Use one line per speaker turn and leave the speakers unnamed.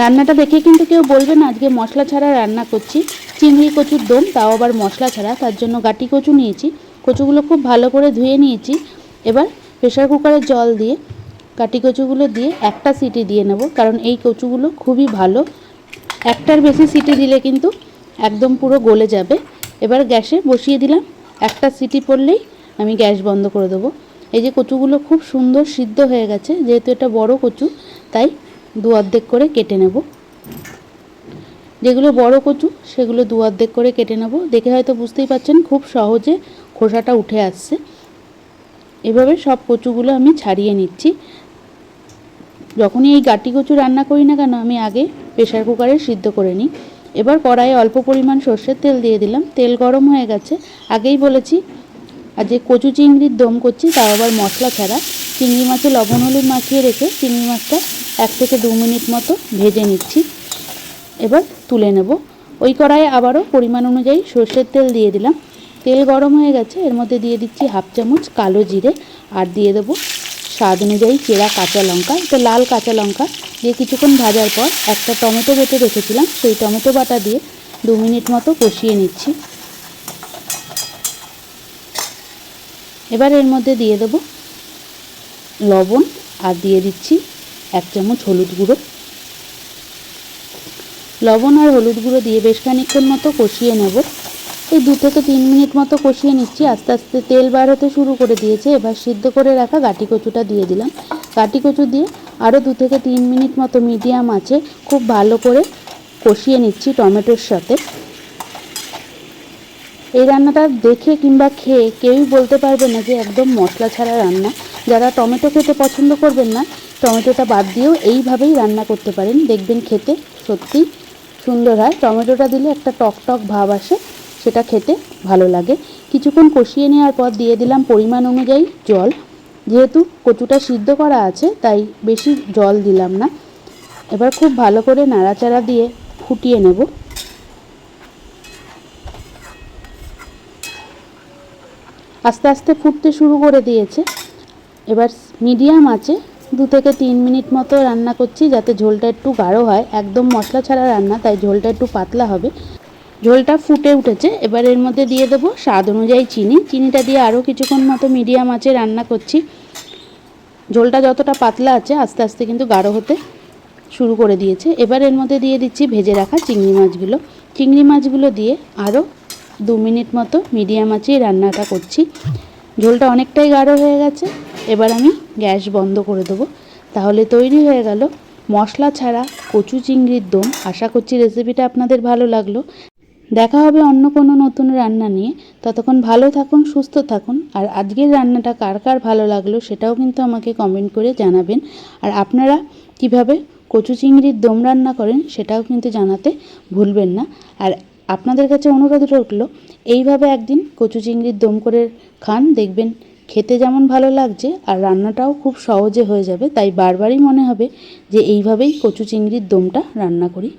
রান্নাটা দেখে কিন্তু কেউ বলবে না, আজকে মশলা ছাড়া রান্না করছি। চিংড়ি কচুর দম, তাও আবার মশলা ছাড়া, তার জন্য গাটি কচু নিয়েছি। কচুগুলো খুব ভালো করে ধুয়ে নিয়েছি। এবার প্রেশার কুকারে জল দিয়ে কাটি কচুগুলো দিয়ে একটা সিটি দিয়ে নেব, কারণ এই কচুগুলো খুবই ভালো। একটার বেশি সিটি দিলে কিন্তু একদম পুরো গলে যাবে। এবার গ্যাসে বসিয়ে দিলাম। একটা সিটি পড়লেই আমি গ্যাস বন্ধ করে দেবো। এই যে কচুগুলো খুব সুন্দর সিদ্ধ হয়ে গেছে, যেহেতু এটা বড় কচু, তাই দু অর্ধেক করে কেটে নেব। যেগুলো বড় কচু, সেগুলো দু অর্ধেক করে কেটে নেব। দেখে হয়তো বুঝতেই পারছেন খুব সহজে খোসাটা উঠে আসছে। এভাবে সব কচুগুলো আমি ছাড়িয়ে নিচ্ছি। যখনই এই গাটি কচু রান্না করি না কেন, আমি আগে প্রেশার কুকারে সিদ্ধ করে নিই। এবার কড়াইয়ে অল্প পরিমাণ সর্ষের তেল দিয়ে দিলাম। তেল গরম হয়ে গেছে। আগেই বলেছি, আর যে কচু চিংড়ির দম করছি, তাও আবার মশলা ছাড়া। চিংড়ি মাছে লবণ, হলুদ মাখিয়ে রেখে চিংড়ি মাছটা এক থেকে দু মিনিট মতো ভেজে নিচ্ছি। এবার তুলে নেব। ওই কড়াইয়ে আবারও পরিমাণ অনুযায়ী সর্ষের তেল দিয়ে দিলাম। তেল গরম হয়ে গেছে, এর মধ্যে দিয়ে দিচ্ছি হাফ চামচ কালো জিরে আর দিয়ে দেবো স্বাদ অনুযায়ী চেরা কাঁচা লঙ্কা, এটা লাল কাঁচা লঙ্কা দিয়ে কিছুক্ষণ ভাজার পর একটা টমেটো বেটে রেখেছিলাম, সেই টমেটো বাটা দিয়ে দু মিনিট মতো কষিয়ে নিচ্ছি। এবার এর মধ্যে দিয়ে দেবো লবণ আর দিয়ে দিচ্ছি এক চামচ হলুদ গুঁড়ো। লবণ আর হলুদ গুঁড়ো দিয়ে বেশ খানিকক্ষণ মতো কষিয়ে নেব। এই দু থেকে তিন মিনিট মতো কষিয়ে নিচ্ছি। আস্তে আস্তে তেল বার হতে শুরু করে দিয়েছে। এবার সিদ্ধ করে রাখা গাটি কচুটা দিয়ে দিলাম। গাটি কচু দিয়ে আরও দু থেকে তিন মিনিট মতো মিডিয়াম আছে খুব ভালো করে কষিয়ে নিচ্ছি টমেটোর সাথে। এই রান্নাটা দেখে কিংবা খেয়ে কেউই বলতে পারবে না যে একদম মশলা ছাড়া রান্না। যারা টমেটো খেতে পছন্দ করবেন না টমেটোটা বাদ দিয়েও এইভাবেই রান্না করতে পারেন। দেখবেন খেতে সত্যি সুন্দর হয়। টমেটোটা দিলে একটা টক টক ভাব আসে, সেটা খেতে ভালো লাগে। কিছুক্ষণ কষিয়ে নেওয়ার পর দিয়ে দিলাম পরিমাণ অনুযায়ী জল। যেহেতু কচুটা সিদ্ধ করা আছে, তাই বেশি জল দিলাম না। এবার খুব ভালো করে নাড়াচাড়া দিয়ে ফুটিয়ে নেব। আস্তে আস্তে ফুটতে শুরু করে দিয়েছে। এবার মিডিয়াম আছে দু থেকে তিন মিনিট মতো রান্না করছি যাতে ঝোলটা একটু গাঢ় হয়। একদম মশলা ছাড়া রান্না, তাই ঝোলটা একটু পাতলা হবে। ঝোলটা ফুটে উঠেছে। এবার এর মধ্যে দিয়ে দেবো স্বাদ অনুযায়ী চিনি। চিনিটা দিয়ে আরও কিছুক্ষণ মতো মিডিয়াম আছে রান্না করছি। ঝোলটা যতটা পাতলা আছে, আস্তে আস্তে কিন্তু গাঢ় হতে শুরু করে দিয়েছে। এবার এর মধ্যে দিয়ে দিচ্ছি ভেজে রাখা চিংড়ি মাছগুলো। চিংড়ি মাছগুলো দিয়ে আরও দু মিনিট মতো মিডিয়াম আঁচেই রান্নাটা করছি। ঝোলটা অনেকটাই গাঢ় হয়ে গেছে। এবার আমি গ্যাস বন্ধ করে দেবো। তাহলে তৈরি হয়ে গেল। মশলা ছাড়া কচু চিংড়ির দম। আশা করছি রেসিপিটা আপনাদের ভালো লাগল। দেখা হবে অন্য কোনো নতুন রান্না নিয়ে। ততক্ষণ ভালো থাকুন, সুস্থ থাকুন। আর আজকের রান্নাটা কার কার ভালো লাগল সেটাও কিন্তু আমাকে কমেন্ট করে জানাবেন। আর আপনারা কীভাবে কচু চিংড়ির দম রান্না করেন সেটাও কিন্তু জানাতে ভুলবেন না। আর আপনাদের কাছে অনুরোধ রইল, এইভাবে একদিন কচু চিংড়ির দম করে খান, দেখবেন খেতে যেমন ভালো লাগছে আর রান্নাটাও খুব সহজে হয়ে যাবে, তাই বারবারই মনে হবে যে এইভাবেই কচু চিংড়ির দমটা রান্না করি।